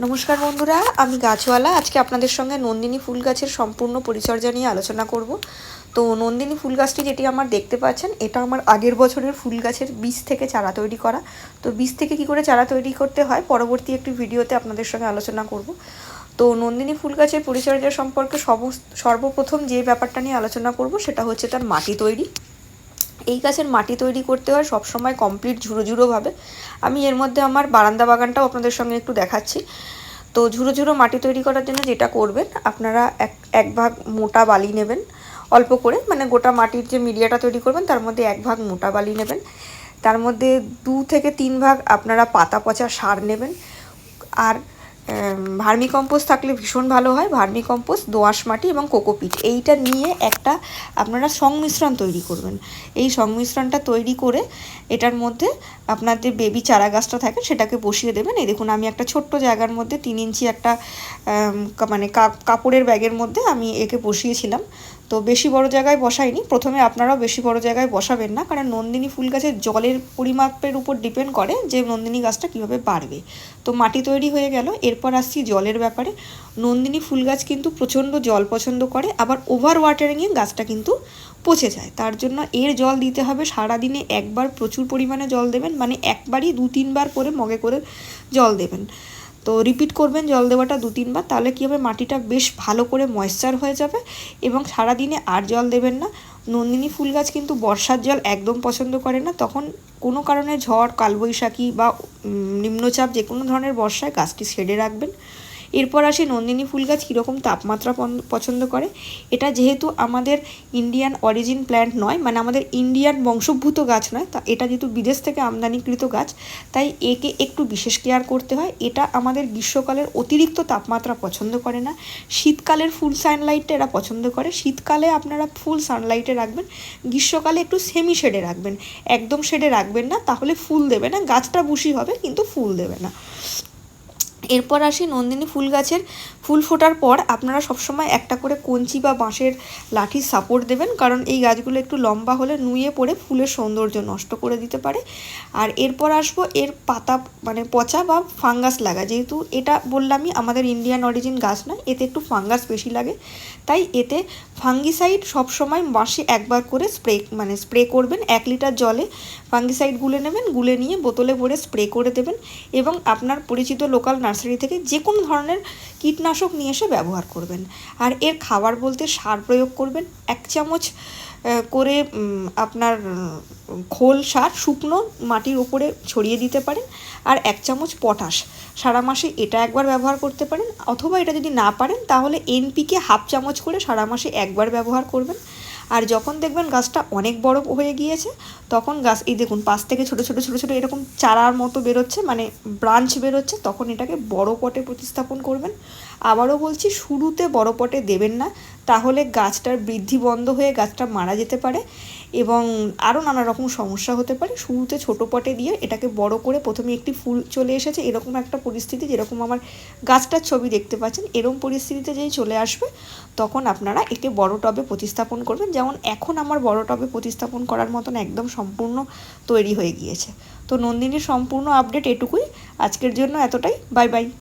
নমস্কার বন্ধুরা, আমি গাছওয়ালা। আজকে আপনাদের সঙ্গে নন্দিনী ফুল গাছের সম্পূর্ণ পরিচর্যা নিয়ে আলোচনা করব। তো নন্দিনী ফুল গাছটি যেটি আমার দেখতে পাচ্ছেন, এটা আমার আগের বছরের ফুল গাছের বীজ থেকে চারা তৈরি করা। তো বীজ থেকে কি করে চারা তৈরি করতে হয়, পরবর্তী একটি ভিডিওতে আপনাদের সঙ্গে আলোচনা করব। তো নন্দিনী ফুল গাছের পরিচর্যা সম্পর্কে সর্বপ্রথম যে ব্যাপারটা নিয়ে আলোচনা করব, সেটা হচ্ছে তার মাটি তৈরি। এই গাছের মাটি তৈরি করতে হয়, সবসময় কমপ্লিট ঝুড়ো ঝুড়োভাবে আমি এর মধ্যে আমার বারান্দা বাগানটাও আপনাদের সঙ্গে একটু দেখাচ্ছি। তো ঝুড়ো ঝুড়ো মাটি তৈরি করার জন্য যেটা করবেন, আপনারা এক এক ভাগ মোটা বালি নেবেন অল্প করে মানে গোটা মাটির যে মিডিয়াটা তৈরি করবেন তার মধ্যে এক ভাগ মোটা বালি নেবেন। তার মধ্যে দু থেকে তিন ভাগ আপনারা পাতা পচা সার নেবেন। আর ভার্মি কম্পোস্ট থাকলে ভীষণ ভালো হয়। ভার্মি কম্পোস্ট, দোআঁশ মাটি এবং কোকোপিট এইটা নিয়ে একটা আপনারা সংমিশ্রণ তৈরি করবেন। এই সংমিশ্রণটা তৈরি করে এটার মধ্যে আপনাদের বেবি চারা গাছটা থাকে সেটাকে বসিয়ে দেবেন। এই দেখুন, আমি একটা ছোট্ট জায়গার মধ্যে তিন ইঞ্চি একটা মানে কাপড়ের ব্যাগের মধ্যে আমি একে বসিয়েছিলাম। তো বেশি বড় জায়গায় বসাইনি। প্রথমে আপনারাও বেশি বড় জায়গায় বসাবেন না, কারণ নন্দিনী ফুল গাছের জলের পরিমাপের উপর ডিপেন্ড করে যে নন্দিনী গাছটা কীভাবে বাড়বে। তো মাটি তৈরি হয়ে গেল, এরপর আসছি জলের ব্যাপারে। নন্দিনী ফুল গাছ কিন্তু প্রচণ্ড জল পছন্দ করে, আবার ওভার ওয়াটারিংয়ে গাছটা কিন্তু পচে যায়। তার জন্য এর জল দিতে হবে সারাদিনে একবার প্রচুর পরিমাণে জল দেবেন মানে একবারই দু তিনবার করে মগে করে জল দেবেন। তো রিপিট করবেন জল দেওয়াটা দু তিনবার, তাহলে কী হবে? মাটিটা বেশ ভালো করে ময়েশ্চার হয়ে যাবে এবং সারাদিনে আর জল দেবেন না। নন্দিনী ফুল গাছ কিন্তু বর্ষার জল একদম পছন্দ করে না। তখন কোনো কারণে ঝড়, কালবৈশাখী বা নিম্নচাপ যে কোনো ধরনের বর্ষায় গাছটি ছেড়ে রাখবেন। এরপর আসি নন্দিনী ফুল গাছ কীরকম তাপমাত্রা পছন্দ করে? এটা যেহেতু আমাদের ইন্ডিয়ান অরিজিন প্ল্যান্ট নয় মানে আমাদের ইন্ডিয়ান বংশোদ্ভূত গাছ নয়, তা এটা যেহেতু বিদেশ থেকে আমদানিকৃত গাছ, তাই একে একটু বিশেষ কেয়ার করতে হয়। এটা আমাদের গ্রীষ্মকালের অতিরিক্ত তাপমাত্রা পছন্দ করে না। শীতকালের ফুল সানলাইটটা এরা পছন্দ করে। শীতকালে আপনারা ফুল সানলাইটে রাখবেন, গ্রীষ্মকালে একটু সেমি শেডে রাখবেন। একদম শেডে রাখবেন না, তাহলে ফুল দেবে না। গাছটা বুশি হবে, কিন্তু ফুল দেবে না। এরপর আসি নন্দিনী ফুল গাছের ফুল ফোটার পর আপনারা সবসময় একটা করে কঞ্চি বা বাঁশের লাঠির সাপোর্ট দেবেন, কারণ এই গাছগুলো একটু লম্বা হলে নুয়ে পড়ে ফুলের সৌন্দর্য নষ্ট করে দিতে পারে। আর এরপর আসব এর পাতা মানে পচা বা ফাঙ্গাস লাগা। যেহেতু এটা বললামই, আমাদের ইন্ডিয়ান অরিজিন গাছ নয়, এতে একটু ফাঙ্গাস বেশি লাগে। তাই এতে ফাঙ্গিসাইড সবসময় মাসে একবার করে স্প্রে মানে স্প্রে করবেন এক লিটার জলে। ফাঙ্গিসাইড গুলে নেবেন, গুলে নিয়ে বোতলে ভরে স্প্রে করে দেবেন এবং আপনার পরিচিত লোকাল নার্সারি থেকে যে কোনো ধরনের কীটনাশক নিয়ে এসে ব্যবহার করবেন। আর এর খাবার বলতে সার প্রয়োগ করবেন। এক চামচ করে আপনার খোল সার শুকনো মাটির উপরে ছড়িয়ে দিতে পারেন আর এক চামচ পটাশ। সারা মাসে এটা একবার ব্যবহার করতে পারেন। অথবা এটা যদি না পারেন, তাহলে এনপিকে হাফ চামচ করে সারা মাসে একবার ব্যবহার করবেন। আর যখন দেখবেন গাছটা অনেক বড় হয়ে গিয়েছে, তখন গাছ, এই দেখুন, পাশ থেকে ছোটো ছোটো ছোটো ছোটো এরকম চারার মতো বেরোচ্ছে মানে ব্রাঞ্চ বেরোচ্ছে, তখন এটাকে বড় পটে প্রতিস্থাপন করবেন। আবারও বলছি, শুরুতে বড় পটে দেবেন না, তাহলে গাছটার বৃদ্ধি বন্ধ হয়ে গাছটা মারা যেতে পারে। এবং আরও নানা রকম সমস্যা হতে পারে। শুরুতে ছোটো পটে দিয়ে এটাকে বড় করে প্রথমে একটি ফুল চলে এসেছে। এরকম একটা পরিস্থিতি যেরকম আমার গাছটার ছবি দেখতে পাচ্ছেন এরকম পরিস্থিতিতে যেই চলে আসবে, তখন আপনারা একে বড় টবে প্রতিস্থাপন করবেন। যেমন এখন আমার বড় টবে প্রতিস্থাপন করার মতন একদম সম্পূর্ণ তৈরি হয়ে গিয়েছে। তো নন্দিনীর সম্পূর্ণ আপডেট এটুকুই। আজকের জন্য এতটাই। Bye bye.